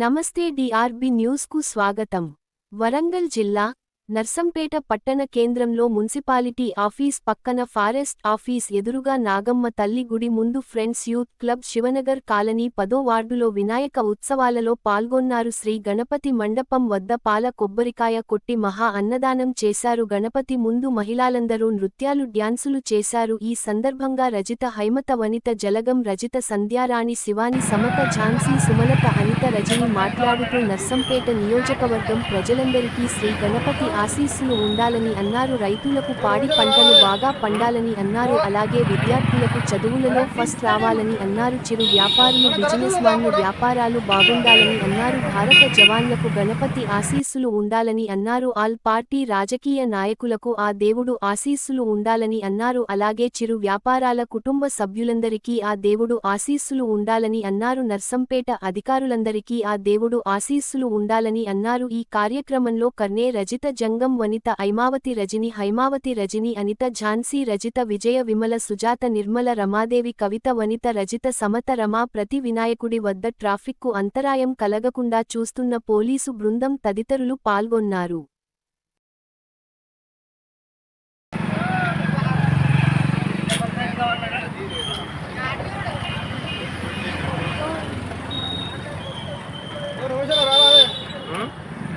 నమస్తే డిఆర్బి న్యూస్కు స్వాగతం. వరంగల్ జిల్లా నర్సంపేట పట్టణ కేంద్రంలో మున్సిపాలిటీ ఆఫీస్ పక్కన ఫారెస్ట్ ఆఫీస్ ఎదురుగా నాగమ్మ తల్లి గుడి ముందు friends youth club Shivanagar colony పదో వార్డులో వినాయక ఉత్సవాలలో పాల్గొన్నారు శ్రీ గణపతి మండపం వద్ద పాల కొబ్బరికాయ కొట్టి మహా అన్నదానం చేశారు. గణపతి ముందు మహిళలందరూ నృత్యాలు డ్యాన్సులు చేశారు. ఈ సందర్భంగా రజిత హైమత వనిత జలగం రజిత సంధ్యారాణి శివాని సమత ఝాన్సీ సుమలత అనిత రజని మాట్లాడుతూ నర్సంపేట నియోజకవర్గం ప్రజలందరికీ శ్రీ గణపతి ఆశీస్సులు ఉండాలని అన్నారు. రైతులకు పాడి పంటలు బాగా పండాలని అన్నారు. అలాగే విద్యార్థులకు చదువులలో ఫస్ట్ రావాలని అన్నారు. చిరు వ్యాపారులు బిజినెస్ మ్యాన్లు వ్యాపారాలు బాగుండాలని అన్నారు. భారత జవాన్లకు గణపతి ఆశీస్సులు ఉండాలని అన్నారు. ఆల్ పార్టీ రాజకీయ నాయకులకు ఆ దేవుడు ఆశీస్సులు ఉండాలని అన్నారు. అలాగే చిరు వ్యాపారాల కుటుంబ సభ్యులందరికీ ఆ దేవుడు ఆశీస్సులు ఉండాలని అన్నారు. నర్సంపేట అధికారులందరికీ ఆ దేవుడు ఆశీస్సులు ఉండాలని అన్నారు. ఈ కార్యక్రమంలో కర్నే రజిత జంగం వనిత ఐమావతి రజని హైమావతి రజని అనిత ఝాన్సీ రజిత విజయ విమల సుజాత నిర్మల రమాదేవి కవిత వనిత రజిత సమత రమా ప్రతి వినాయకుడి వద్ద ట్రాఫిక్కు అంతరాయం కలగకుండా చూస్తున్న పోలీసు బృందం తదితరులు పాల్గొన్నారు.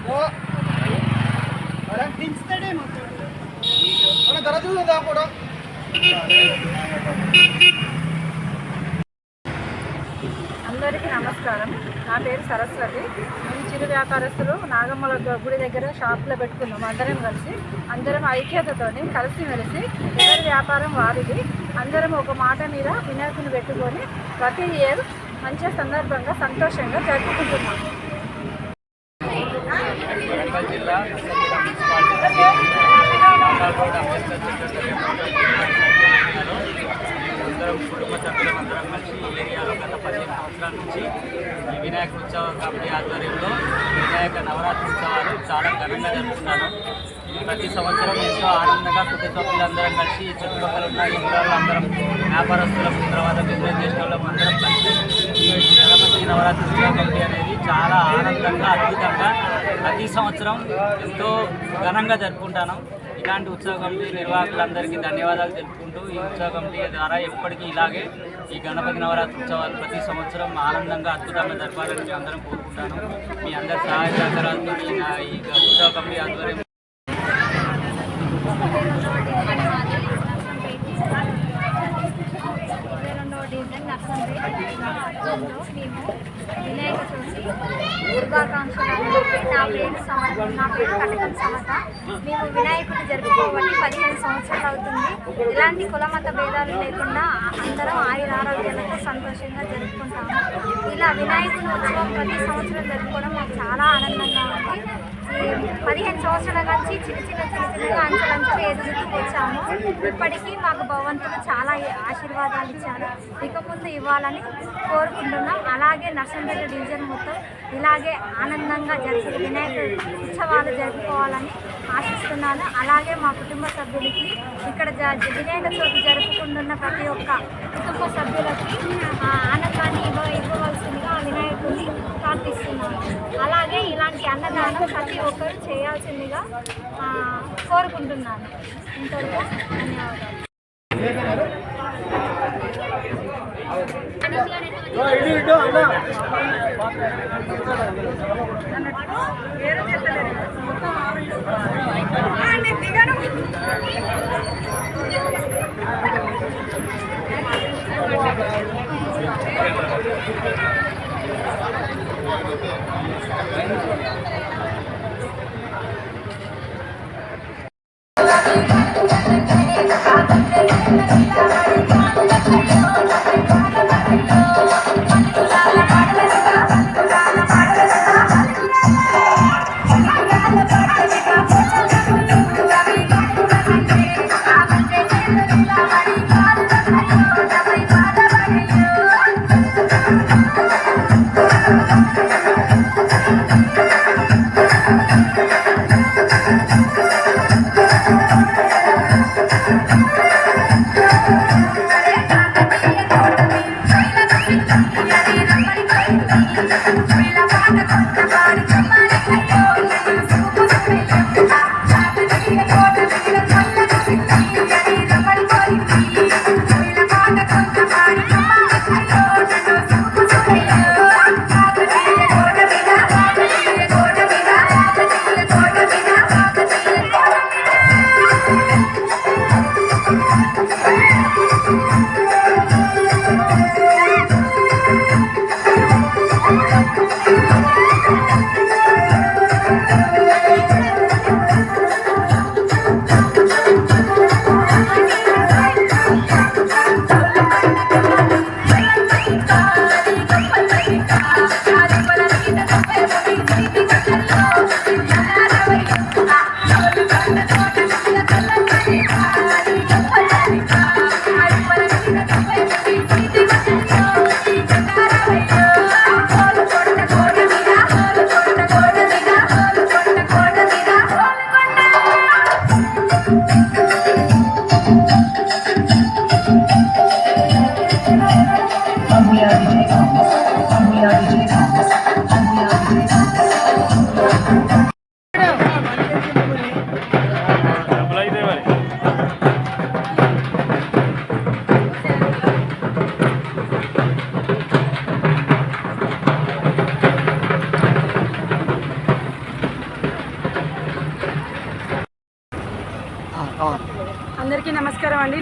ஒரு అందరికీ నమస్కారం. నా పేరు సరస్వతి. మేము చిరు వ్యాపారస్తులు నాగమ్మల గుడి దగ్గర షాప్లో పెట్టుకున్నాం. అందరం కలిసి అందరం ఐక్యతతోని కలిసిమెలిసి ఎవరి వ్యాపారం వారిది. అందరం ఒక మాట మీద వినాయకుని పెట్టుకొని ప్రతి ఇయర్ మంచి సందర్భంగా సంతోషంగా జరుపుకుంటున్నాం. నర్సంపేట మున్సిపాలిటీ నాగార్జున అందరం కుటుంబ సభ్యులందరం కలిసి ఈ ఏరియాలో గత పదిహేను సంవత్సరాల నుంచి ఈ వినాయక ఉత్సవ కమిటీ ఆధ్వర్యంలో వినాయక నవరాత్రి ఉత్సవాలు చాలా ఘనంగా జరుపుకున్నాను ప్రతి సంవత్సరం ఎంతో ఆనందంగా కుటుంబ సభ్యులందరం కలిసి చుట్టుపక్కల ఉన్న ఇంద్రాలందరం వ్యాపారస్తులకు తర్వాత బిజినెస్ చేసిన వాళ్ళం అందరం కలిసి నవరాత్రి ఉత్సవ కమిటీ అనేది చాలా ఆనందంగా అద్భుతంగా ప్రతి సంవత్సరం ఎంతో ఘనంగా జరుపుకుంటాను. ఇలాంటి ఉత్సవ కమిటీ నిర్వాహకులందరికీ ధన్యవాదాలు తెలుపుకుంటూ ఈ ఉత్సవ కమిటీ ద్వారా ఎప్పటికీ ఇలాగే ఈ గణపతి నవరాత్రి ఉత్సవాలు ప్రతి సంవత్సరం ఆనందంగా అద్భుతంగా జరపాలని మేము అందరం కోరుకుంటాను. మీ అందరి సహాయ సహకారాలతో ఈ ఈ ఉత్సవ కమిటీ ఆధ్వర్యం రెండవ డివిజన్ మేము వినాయక చవితి దుర్గాకాంక్షలు నా పేరు సమత నా పేరు కటకం సమత. మేము వినాయకుడు జరుపుకోబట్టి పదిహేను సంవత్సరాలు అవుతుంది. ఎలాంటి కులమత భేదాలు లేకుండా అందరం ఆయుర ఆరోగ్యాలతో సంతోషంగా జరుపుకుంటాము. ఇలా వినాయకుని ఉత్సవం ప్రతి సంవత్సరం జరుపుకోవడం మాకు చాలా ఆనందంగా ఉంది. పదిహేను సంవత్సరాల నుంచి చిన్న చిన్న చిన్న చిన్నగా అంచెలంచెలు ఎదుగుతూ వచ్చాము. ఇప్పటికీ మాకు భగవంతుడు చాలా ఆశీర్వాదాలు ఇచ్చారు ఇక ముందు ఇవ్వాలని కోరుకుంటున్నాం. అలాగే నర్సంపేట డివిజన్ మొత్తం ఇలాగే ఆనందంగా జరిపి వినాయక ఉత్సవాలు జరుపుకోవాలని ఆశిస్తున్నాను. అలాగే మా కుటుంబ సభ్యులకి ఇక్కడ వినాయక చవితి జరుపుకుంటున్న ప్రతి ఒక్క కుటుంబ సభ్యులకి ఆనంద ఆనందాన్ని ఇవ్వ ఇవ్వవలసిందిగా ఆ వినాయకుడిని ప్రార్థిస్తున్నాను. అలాగే ఇలాంటి అన్నదానం ప్రతి ఒక్కరు చేయాల్సిందిగా కోరుకుంటున్నాను. ఇంతవరకు ధన్యవాదాలు. Obrigado.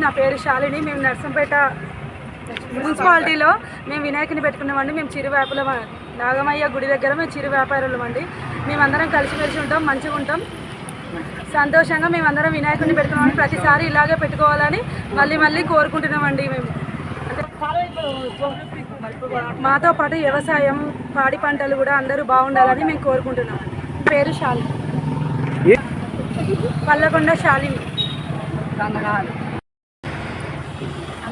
నా పేరు శాలిని. మేము నర్సంపేట మున్సిపాలిటీలో మేము వినాయకుని పెట్టుకున్నామండి. మేము చిరు వ్యాపారం నాగమయ్య గుడి దగ్గర మేము చిరు వ్యాపారులం అండి. మేమందరం కలిసిమెలిసి ఉంటాం మంచిగా ఉంటాం. సంతోషంగా మేమందరం వినాయకుడిని పెట్టుకున్నామని ప్రతిసారి ఇలాగే పెట్టుకోవాలని మళ్ళీ మళ్ళీ కోరుకుంటున్నామండి మేము. మాతో పాటు వ్యవసాయం పాడి పంటలు కూడా అందరూ బాగుండాలని మేము కోరుకుంటున్నాం. పేరు శాలిని. పల్లకొండ శాలిని.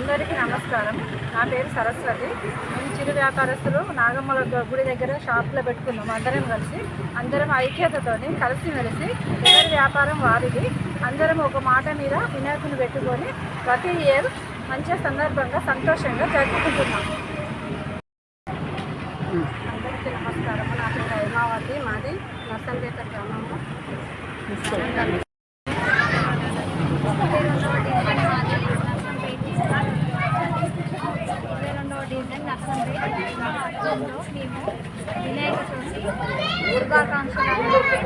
అందరికీ నమస్కారం. నా పేరు సరస్వతి. మేము చిరు వ్యాపారస్తులు నాగమ్మల గుడి దగ్గర షాప్లో పెట్టుకున్నాం. అందరం కలిసి అందరం ఐక్యతతోని కలిసిమెలిసి ఎవరి వ్యాపారం వారిది. అందరం ఒక మాట మీద వినాయకుని పెట్టుకొని ప్రతి ఇయర్ మంచి సందర్భంగా సంతోషంగా జరుపుకుంటున్నాం. అందరికీ నమస్కారం నా పేరు హైమావతి. మాది నర్సంపేట గ్రామము ఇరవై రెండవ డివిజన్ నర్సంపేట పట్టణంలో మేము వినాయక చవితి శుభాకాంక్షలు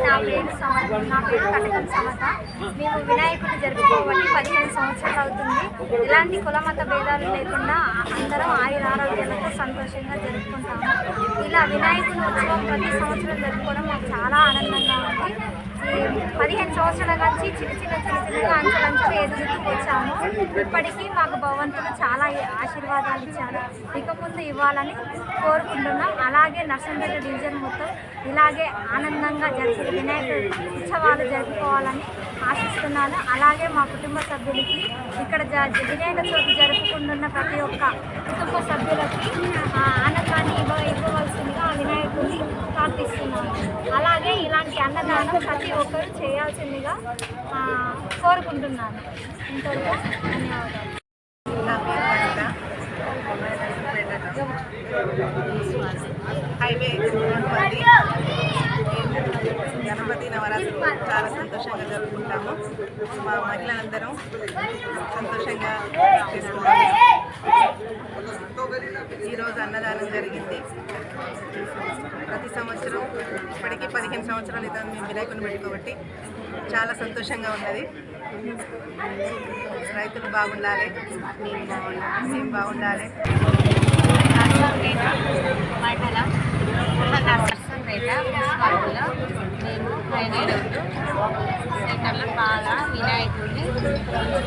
నా పేరు సమత నా పేరు కటకం సమత మేము వినాయకుడిని జరుపుకోవాలి పదిహేను సంవత్సరాలు అవుతుంది ఎలాంటి కులమత భేదాలు లేకుండా అందరం ఆయుర ఆరోగ్యాలతో సంతోషంగా జరుపుకుంటాము. ఇలా వినాయకుని ఉత్సవం ప్రతి సంవత్సరం జరుపుకోవడం మాకు చాలా ఆనందంగా ఉంది. పదిహేను సంవత్సరాల నుంచి చిన్న చిన్న చిన్న చిన్నగా అంచెలంచెలు ఎదుగుతూ వచ్చాము ఇప్పటికీ మాకు భగవంతుడు చాలా ఆశీర్వాదాలు ఇచ్చారు ఇక ముందు ఇవ్వాలని కోరుకుంటున్నాం. అలాగే నర్సంపేట డివిజన్ మొత్తం ఇలాగే ఆనందంగా జరిపి వినాయక ఉత్సవాలు జరుపుకోవాలని ఆశిస్తున్నాను. అలాగే మా కుటుంబ సభ్యులకి ఇక్కడ జ వినాయక చవితి జరుపుకుంటున్న ప్రతి ఒక్క కుటుంబ సభ్యులకి ఆనందాన్ని ఇవ్వ ప్రార్థిస్తున్నాను అలాగే ఇలాంటి అన్నదానం ప్రతి ఒక్కరు చేయాల్సిందిగా కోరుకుంటున్నాను. ఇంతవరకు ధన్యవాదాలు. హైవే నవరాత్రులు చాలా సంతోషంగా జరుపుకుంటాము. మా మహిళలందరం సంతోషంగా చేసుకుంటాము. ఈరోజు అన్నదానం జరిగింది. ప్రతి సంవత్సరం ఇప్పటికీ పదిహేను సంవత్సరాలు ఇతను మేము వినాయకుని పెట్టుకోబట్టి చాలా సంతోషంగా ఉన్నది. రైతులు బాగుండాలి. మేము బాగుండాలి. మేము బాగుండాలి మండలం నర్సంపేట మున్సిపాలిటీలో మేము హైదరాబాద్ సెంటర్లో బాగా వినాయకుడిని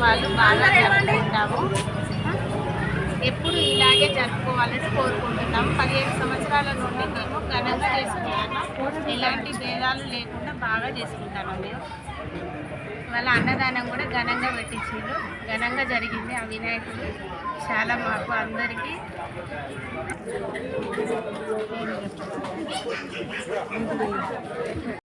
వాళ్ళు బాగా జరుపుకుంటాము. ఎప్పుడు ఇలాగే జరుపుకోవాలని కోరుకుంటున్నాము. పదిహేను సంవత్సరాల నుండి మేము ఘనంగా చేసుకుంటాము ఎలాంటి భేదాలు లేకుండా బాగా చేసుకుంటాము మేము. వాళ్ళ అన్నదానం కూడా ఘనంగా పెట్టించారు ఘనంగా జరిగింది ఆ వినాయకుడు. చాలా మాకు అందరికీ.